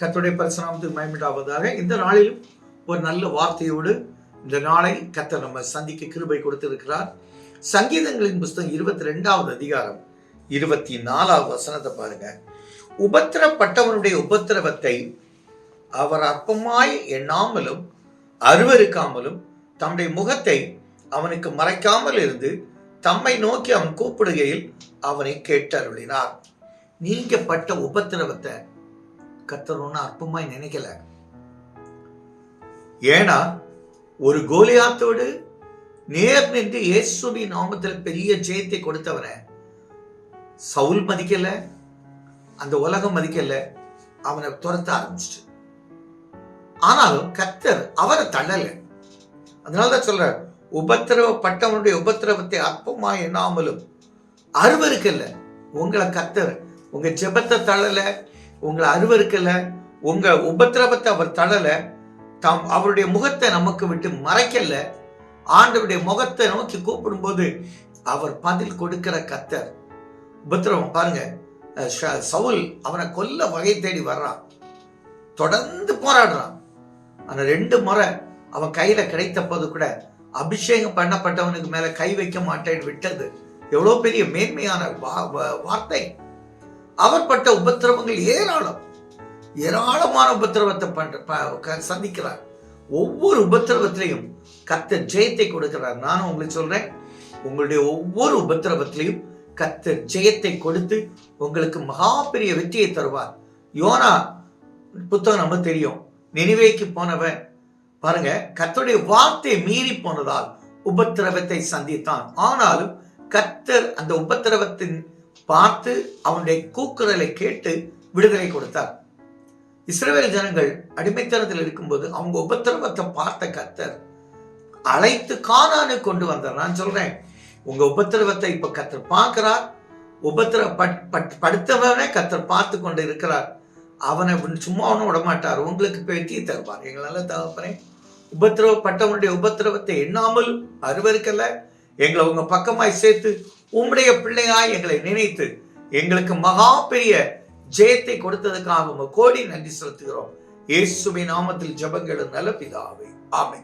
கத்துடைய பரிசுநாமத்துக்கு மயமிட்டாவதாக இந்த நாளிலும் ஒரு நல்ல வார்த்தையோடு இந்த நாளை கத்த நம்ம சந்திக்க கிருபை கொடுத்திருக்கிறார். சங்கீதங்களின் புஸ்தகம் இருபத்தி ரெண்டாவது அதிகாரம் இருபத்தி நாலாவது வசனத்தை பாருங்க. உபத்திரப்பட்டவனுடைய உபத்திரவத்தை அவர் அற்பமாய் எண்ணாமலும் அருவருக்காமலும் தம்முடைய முகத்தை அவனுக்கு மறைக்காமல் இருந்து தம்மை நோக்கி அவன் கூப்பிடுகையில் அவனை கேட்டருளினார். நீங்கப்பட்ட உபத்திரவத்தை கத்தர் ஒன்றும் அற்பமாய் நினைக்கல. ஏன்னா ஒரு கோலியாத்தோடு நேர் நின்று இயேசுவின் நாமத்தில் பெரிய ஜெயத்தை கொடுத்தவனை சவுல் மதிக்கல அந்த உலகம் மதிக்கல அவனை துரத்த ஆரம்பிச்சிட்டு. ஆனாலும் கத்தர் அவரை தள்ளல. அதனாலதான் சொல்ற உபத்திரவப்பட்டவனுடைய உபத்திரவத்தை அற்பமா எண்ணாமலும் அருவருக்கல்ல உங்களை கத்தர் உங்க ஜெபத்தை தள்ளல உங்களை அருவருக்கல உங்கள் உபத்திரவத்தை அவர் தடலை தாம் அவருடைய முகத்தை நமக்கு விட்டு மறைக்கல. ஆண்டவருடைய முகத்தை நோக்கி கூப்பிடும்போது அவர் பதில் கொடுக்கிற கத்தர். உபத்திரவம் பாருங்க. ஷ- சவுல் அவனை கொல்ல வகை தேடி வர்றான். தொடர்ந்து போராடுறான். ஆனால் ரெண்டு முறை அவன் கையில கிடைத்த போது கூட அபிஷேகம் பண்ணப்பட்டவனுக்கு மேல கை வைக்க மாட்டேன் விட்டது. எவ்வளோ பெரிய மேன்மையான வா- வார்த்தை. அவர் பட்ட உபத்திரவங்கள் ஏராளம். ஏராளமான உபத்திரவத்தை பண்ற சந்திக்கிறார். ஒவ்வொரு உபத்திரவத்திலையும் கத்தர் ஜெயத்தை கொடுக்கிறார். நானும் உங்களுக்கு சொல்றேன் உங்களுடைய ஒவ்வொரு உபத்திரவத்திலையும் கத்தர் ஜெயத்தை கொடுத்து உங்களுக்கு மகா பெரிய வெற்றியை தருவார். யோனா புத்தகம் நம்ம தெரியும் நினைவேக்கு போனவன் பாருங்க கத்தருடைய வார்த்தை மீறி போனதால் உபத்திரவத்தை சந்தித்தான். ஆனாலும் கத்தர் அந்த உபத்திரவத்தின் பார்த்து அவனுடைய கூக்குரலை கேட்டு விடுதலை கொடுத்தார். இஸ்ரேல் ஜனங்கள் அடிமைத்தனத்தில் இருக்கும்போது அவங்க உபத்திரவத்தை பார்த்த கத்தர் அழைத்து காணானு கொண்டு வந்தார். நான் சொல்றேன் உங்க உபத்திரவத்தை இப்ப கத்தர் பார்க்கிறார். உபத்திர பட்- பட்- படுத்தவனே கத்தர் பார்த்து கொண்டு இருக்கிறார். அவனை சும்மா ஒன்றும் விடமாட்டார். உங்களுக்கு இப்ப வெற்றியை தருவார். எங்களால தகப்பனே உபத்திரவப்பட்டவனுடைய உபத்திரவத்தை எண்ணாமல் அருவருக்கல எங்களை உங்க பக்கமாய் சேர்த்து உம்முடைய பிள்ளையாய் எங்களை நினைத்து எங்களுக்கு மகா பெரிய ஜெயத்தை கொடுத்ததுக்காக உங்க கோடி நன்றி செலுத்துகிறோம். இயேசுவின் நாமத்தில் ஜபங்களும் நல்ல பிதாவை ஆமை